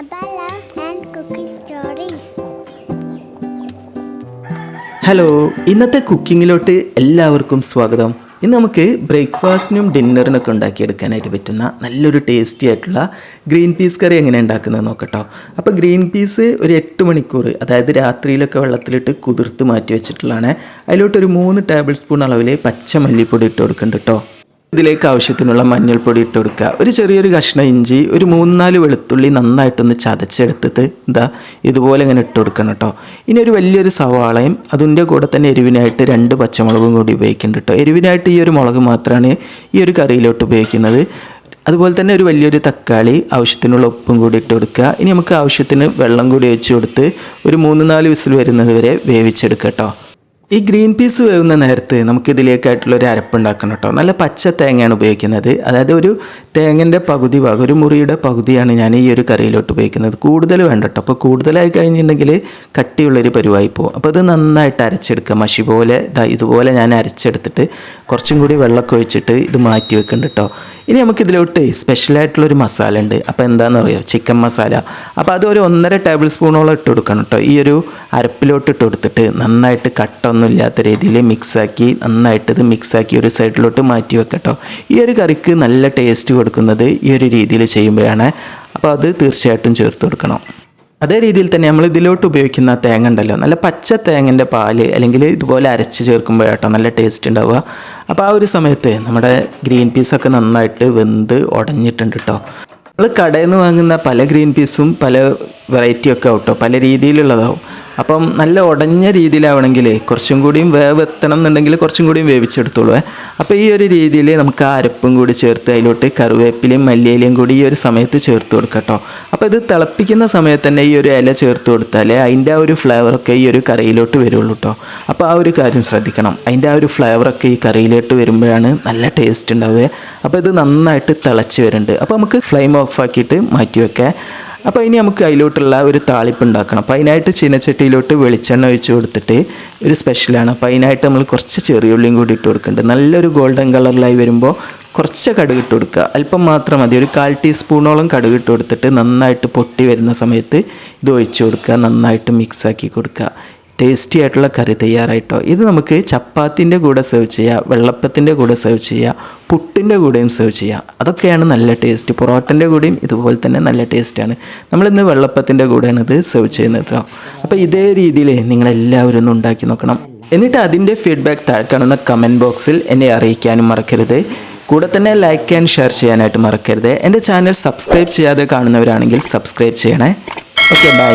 And. Hello ഇന്നത്തെ കുക്കിങ്ങിലോട്ട് എല്ലാവർക്കും സ്വാഗതം. ഇന്ന് നമുക്ക് ബ്രേക്ക്ഫാസ്റ്റിനും ഡിന്നറിനൊക്കെ ഉണ്ടാക്കിയെടുക്കാനായിട്ട് പറ്റുന്ന നല്ലൊരു ടേസ്റ്റി ആയിട്ടുള്ള ഗ്രീൻ പീസ് കറി എങ്ങനെ ഉണ്ടാക്കുന്നത് നോക്കട്ടോ. അപ്പോൾ ഗ്രീൻ പീസ് ഒരു എട്ട് മണിക്കൂർ അതായത് രാത്രിയിലൊക്കെ വെള്ളത്തിലിട്ട് കുതിർത്ത് മാറ്റി വെച്ചിട്ടുള്ളതാണ്. അതിലോട്ടൊരു മൂന്ന് ടേബിൾ സ്പൂൺ അളവിൽ പച്ച മല്ലിപ്പൊടി ഇട്ട് കൊടുക്കുന്നുണ്ട് കേട്ടോ ഇതിലേക്ക് ആവശ്യത്തിനുള്ള മഞ്ഞൾപ്പൊടി ഇട്ട് കൊടുക്കുക. ഒരു ചെറിയൊരു കഷ്ണം ഇഞ്ചി ഒരു മൂന്നാൽ വെളുത്തുള്ളി നന്നായിട്ടൊന്ന് ചതച്ചെടുത്തിട്ട് ഇതാ ഇതുപോലെ ഇങ്ങനെ ഇട്ട് കൊടുക്കണം കേട്ടോ ഇനി ഒരു വലിയൊരു സവാളയും അതിന്റെ കൂടെ തന്നെ എരിവിനായിട്ട് രണ്ട് പച്ചമുളകും കൂടി ഉപയോഗിക്കുന്നുണ്ട് കേട്ടോ എരിവിനായിട്ട് ഈ ഒരു മുളക് മാത്രമാണ് ഈ ഒരു കറിയിലോട്ട് ഉപയോഗിക്കുന്നത്. അതുപോലെ തന്നെ ഒരു വലിയൊരു തക്കാളി ആവശ്യത്തിനുള്ള ഉപ്പും കൂടി ഇട്ട് കൊടുക്കുക. ഇനി നമുക്ക് ആവശ്യത്തിന് വെള്ളം കൂടി ഒഴിച്ച് കൊടുത്ത് ഒരു മൂന്ന് നാല് വിസിൽ വരുന്നത് വരെ വേവിച്ചെടുക്കുക കേട്ടോ ഈ ഗ്രീൻ പീസ് വേവുന്ന നേരത്ത് നമുക്ക് ഇതിലേക്കായിട്ടുള്ള ഒരു അരപ്പുണ്ടാക്കണം കേട്ടോ. നല്ല പച്ച തേങ്ങയാണ് ഉപയോഗിക്കുന്നത്. അതായത് ഒരു തേങ്ങന്റെ പകുതി ഭാഗം ഒരു മുറിയുടെ പകുതിയാണ് ഞാൻ ഈ ഒരു കറിയിലോട്ട് ഉപയോഗിക്കുന്നത്. കൂടുതൽ വേണ്ട കേട്ടോ അപ്പോൾ കൂടുതലായി കഴിഞ്ഞിട്ടുണ്ടെങ്കിൽ കട്ടിയുള്ളൊരു പരിവായി പോകും. അപ്പോൾ ഇത് നന്നായിട്ട് അരച്ചെടുക്കുക. മഷി പോലെ ഇതുപോലെ ഞാൻ അരച്ചെടുത്തിട്ട് കുറച്ചും കൂടി വെള്ളമൊക്കെ ഒഴിച്ചിട്ട് ഇത് മാറ്റി വെക്കുന്നുണ്ട് കേട്ടോ ഇനി നമുക്കിതിലോട്ട് സ്പെഷ്യലായിട്ടുള്ളൊരു മസാല ഉണ്ട്. അപ്പോൾ എന്താണെന്ന് അറിയോ? ചിക്കൻ മസാല. അപ്പോൾ അത് ഒരു ഒന്നര ടേബിൾ സ്പൂണോളം ഇട്ട് കൊടുക്കണം കേട്ടോ ഈ ഒരു അരപ്പിലോട്ട് ഇട്ട് കൊടുത്തിട്ട് നന്നായിട്ട് കട്ടൊന്നും ഇല്ലാത്ത രീതിയിൽ മിക്സാക്കി നന്നായിട്ട് ഇത് മിക്സാക്കി ഒരു സൈഡിലോട്ട് മാറ്റി വെക്കട്ടോ. ഈ ഒരു കറിക്ക് നല്ല ടേസ്റ്റ് കൊടുക്കുന്നത് ഈ ഒരു രീതിയിൽ ചെയ്യുമ്പോഴാണ്. അപ്പോൾ അത് തീർച്ചയായിട്ടും ചേർത്ത് കൊടുക്കണം. അതേ രീതിയിൽ തന്നെ നമ്മൾ ഇതിലോട്ട് ഉപയോഗിക്കുന്ന തേങ്ങ ഉണ്ടല്ലോ. നല്ല പച്ച തേങ്ങന്റെ പാൽ അല്ലെങ്കിൽ ഇതുപോലെ അരച്ച് ചേർക്കുമ്പോഴാട്ടോ നല്ല ടേസ്റ്റ് ഉണ്ടാവുക. അപ്പോൾ ആ ഒരു സമയത്ത് നമ്മുടെ ഗ്രീൻ പീസൊക്കെ നന്നായിട്ട് വെന്ത് ഉടഞ്ഞിട്ടുണ്ട് കേട്ടോ നമ്മൾ കടയിൽ നിന്ന് വാങ്ങുന്ന പല ഗ്രീൻ പീസും പല വെറൈറ്റിയൊക്കെ ആവും കേട്ടോ പല രീതിയിലുള്ളതാവും. അപ്പം നല്ല ഉടഞ്ഞ രീതിയിലാവണമെങ്കിൽ കുറച്ചും കൂടിയും വേവ് എത്തണം എന്നുണ്ടെങ്കിൽ കുറച്ചും കൂടിയും വേവിച്ചെടുത്തോളൂ. അപ്പോൾ ഈ ഒരു രീതിയിൽ നമുക്ക് അരപ്പും കൂടി ചേർത്ത് അതിലോട്ട് കറിവേപ്പിലയും മല്ലിയിലയും കൂടി ഈ ഒരു സമയത്ത് ചേർത്ത് കൊടുക്കാം കേട്ടോ. അപ്പോൾ ഇത് തിളപ്പിക്കുന്ന സമയത്ത് തന്നെ ഈ ഒരു ഇല ചേർത്ത് കൊടുത്താൽ അതിന്റെ ആ ഒരു ഫ്ലേവറൊക്കെ ഈ ഒരു കറിയിലോട്ട് വരുള്ളൂ കേട്ടോ. അപ്പോൾ ആ ഒരു കാര്യം ശ്രദ്ധിക്കണം. അതിന്റെ ആ ഒരു ഫ്ലേവറൊക്കെ ഈ കറിയിലോട്ട് വരുമ്പോഴാണ് നല്ല ടേസ്റ്റ് ഉണ്ടാവുക. അപ്പോൾ ഇത് നന്നായിട്ട് തിളച്ച് വരുന്നുണ്ട്. അപ്പോൾ നമുക്ക് ഫ്ലെയിം ഓഫ് ആക്കിയിട്ട് മാറ്റി വെക്കാം അപ്പോൾ ഇനി നമുക്ക് അതിലോട്ടുള്ള ഒരു താളിപ്പ് ഉണ്ടാക്കണം. അപ്പോൾ അതിനായിട്ട് ചീനച്ചട്ടിയിലോട്ട് വെളിച്ചെണ്ണ ഒഴിച്ച് കൊടുത്തിട്ട് ഒരു സ്പെഷ്യലാണ് അപ്പോൾ അതിനായിട്ട് നമ്മൾ കുറച്ച് ചെറിയ ഉള്ളിയും കൂടി ഇട്ട് കൊടുക്കുന്നുണ്ട് നല്ലൊരു ഗോൾഡൻ കളറിലായി വരുമ്പോൾ കുറച്ച് കടുക് ഇട്ട് കൊടുക്കുക. അല്പം മാത്രം മതി. ഒരു കാൽ ടീസ്പൂണോളം കടുക് ഇട്ട് കൊടുത്തിട്ട് നന്നായിട്ട് പൊട്ടി വരുന്ന സമയത്ത് ഇത് ഒഴിച്ച് കൊടുക്കുക. നന്നായിട്ട് മിക്സാക്കി കൊടുക്കുക. ടേസ്റ്റി ആയിട്ടുള്ള കറി തയ്യാറായിട്ടോ. ഇത് നമുക്ക് ചപ്പാത്തിന്റെ കൂടെ സെർവ് ചെയ്യുക വെള്ളപ്പത്തിന്റെ കൂടെ സെർവ് ചെയ്യുക പുട്ടിന്റെ കൂടെയും സെർവ് ചെയ്യുക അതൊക്കെയാണ് നല്ല ടേസ്റ്റ് പൊറോട്ടന്റെ കൂടെയും ഇതുപോലെ തന്നെ നല്ല ടേസ്റ്റാണ് നമ്മളിന്ന് വെള്ളപ്പത്തിന്റെ കൂടെയാണ് ഇത് സെർവ് ചെയ്യുന്നത് കേട്ടോ അപ്പോൾ ഇതേ രീതിയിൽ നിങ്ങളെല്ലാവരും ഒന്ന് ഉണ്ടാക്കി നോക്കണം. എന്നിട്ട് അതിന്റെ ഫീഡ്ബാക്ക് താഴെ കാണുന്ന കമന്റ് ബോക്സിൽ എന്നെ അറിയിക്കാനും മറക്കരുത്. കൂടെ തന്നെ ലൈക്ക് ആൻഡ് ഷെയർ ചെയ്യാനായിട്ട് മറക്കരുത്. എന്റെ ചാനൽ സബ്സ്ക്രൈബ് ചെയ്യാതെ കാണുന്നവരാണെങ്കിൽ സബ്സ്ക്രൈബ് ചെയ്യണേ. Okay bye